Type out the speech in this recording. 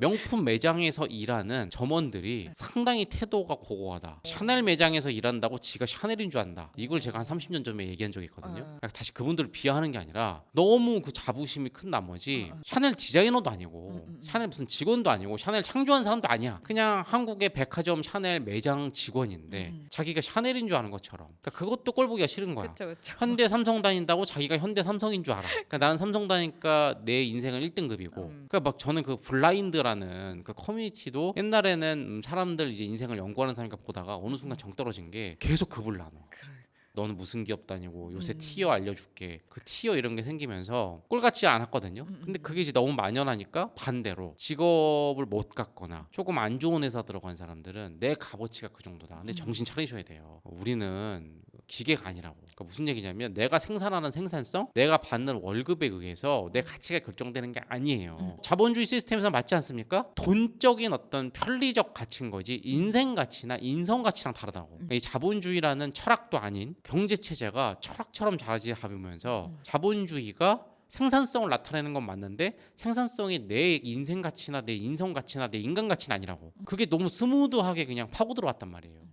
명품 매장에서 일하는 점원들이 상당히 태도가 고고하다. 샤넬 매장에서 일한다고 지가 샤넬인 줄 안다. 이걸 제가 한 30년 전에 얘기한 적이 있거든요. 어. 그러니까 다시 그분들을 비하하는 게 아니라 너무 그 자부심이 큰 나머지 어. 샤넬 디자이너도 아니고 음, 음, 음. 샤넬 무슨 직원도 아니고 샤넬 창조한 사람도 아니야. 그냥 한국의 백화점 샤넬 매장 직원인데 음. 자기가 샤넬인 줄 아는 것처럼. 그러니까 그것도 꼴 보기가 싫은 거야. 그렇죠, 그렇죠. 현대 삼성 다닌다고 자기가 현대 삼성인 줄 알아. 그러니까 나는 삼성 다니까 내 인생은 1등급이고. 음. 그러니까 막 저는 그 블라인드라 는 그 커뮤니티도 옛날에는 음, 사람들 이제 인생을 연구하는 사람이니까 보다가 어느 순간 정 떨어진 게 계속 급을 나눠. 그래. 너는 무슨 기업 다니고 요새 음. 티어 알려줄게. 그 티어 이런 게 생기면서 꼴 같지 않았거든요. 음, 근데 음. 그게 이제 너무 만연하니까 반대로 직업을 못 갖거나 조금 안 좋은 회사 들어간 사람들은 내 값어치가 그 정도다. 근데 음. 정신 차리셔야 돼요. 우리는 기계가 아니라고. 그러니까 무슨 얘기냐면 내가 생산하는 생산성, 내가 받는 월급에 의해서 내 가치가 결정되는 게 아니에요. 음. 자본주의 시스템에서 맞지 않습니까? 돈적인 어떤 편리적 가치인 거지 인생 가치나 인성 가치랑 다르다고. 음. 이 자본주의라는 철학도 아닌 경제 체제가 철학처럼 자리잡으면서 음. 자본주의가 생산성을 나타내는 건 맞는데 생산성이 내 인생 가치나 내 인성 가치나 내 인간 가치는 아니라고. 그게 너무 스무드하게 그냥 파고 들어왔단 말이에요.